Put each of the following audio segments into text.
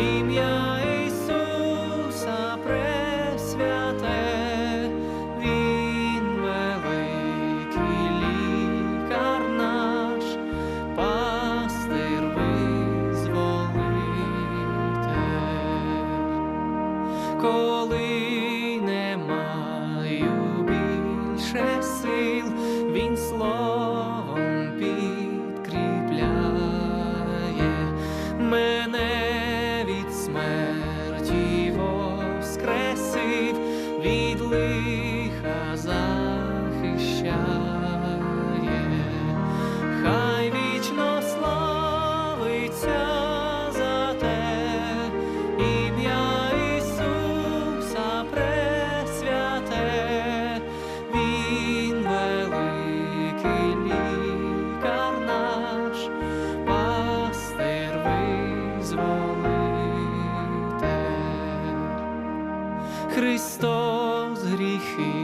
ім'я Ісуса Пресвяте, Він великий лікар наш, пастир визволитель. коли не маю сил, Він словом підкріпляє мене смерті воскресив, від лиха захищає, хай вічно славиться за те, ім'я Ісуса пресвяте, Він великий. Христос гріхи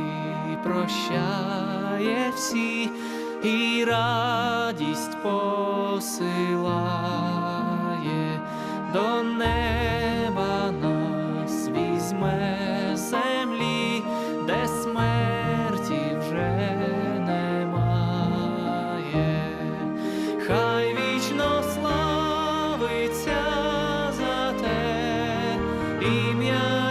прощає всі і радість посилає до неба нас візьме землі, де смерті вже немає, хай вічно славиться за те ім'я.